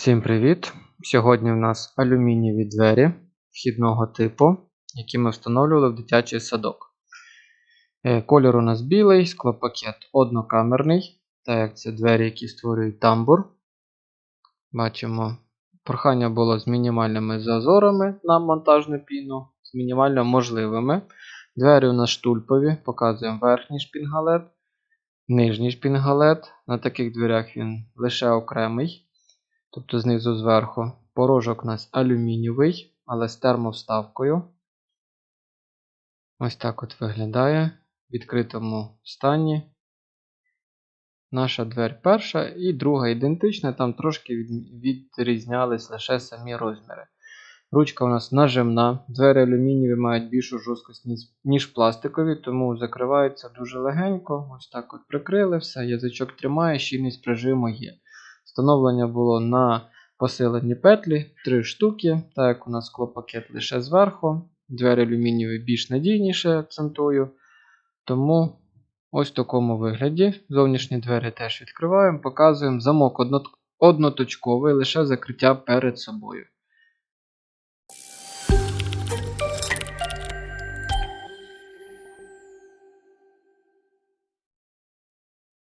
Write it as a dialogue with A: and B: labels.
A: Всім привіт! Сьогодні в нас алюмінієві двері вхідного типу, які ми встановлювали в дитячий садок. Е, Колір у нас білий, склопакет однокамерний, так як це двері, які створюють тамбур. Бачимо, прохання було з мінімальними зазорами на монтажну піну, з мінімально можливими. Двері у нас штульпові, показуємо верхній шпінгалет, нижній шпінгалет. На таких дверях він лише окремий тобто знизу зверху. Порожок у нас алюмінієвий, але з термовставкою. Ось так от виглядає в відкритому стані. Наша двері перша і друга ідентична, там трошки відрізнялись лише самі розміри. Ручка у нас нажимна. Двері алюмінієві мають більшу жорсткость, ніж пластикові, тому закриваються дуже легенько. Ось так от прикрили все, язичок тримає, щільність прижиму є. Встановлення було на посилені петлі 3 штуки, так як у нас клопакет лише зверху. Двері алюмінієві більш надійніше акцентую. Тому ось в такому вигляді. Зовнішні двері теж відкриваємо, показуємо замок одноточковий, лише закриття перед собою.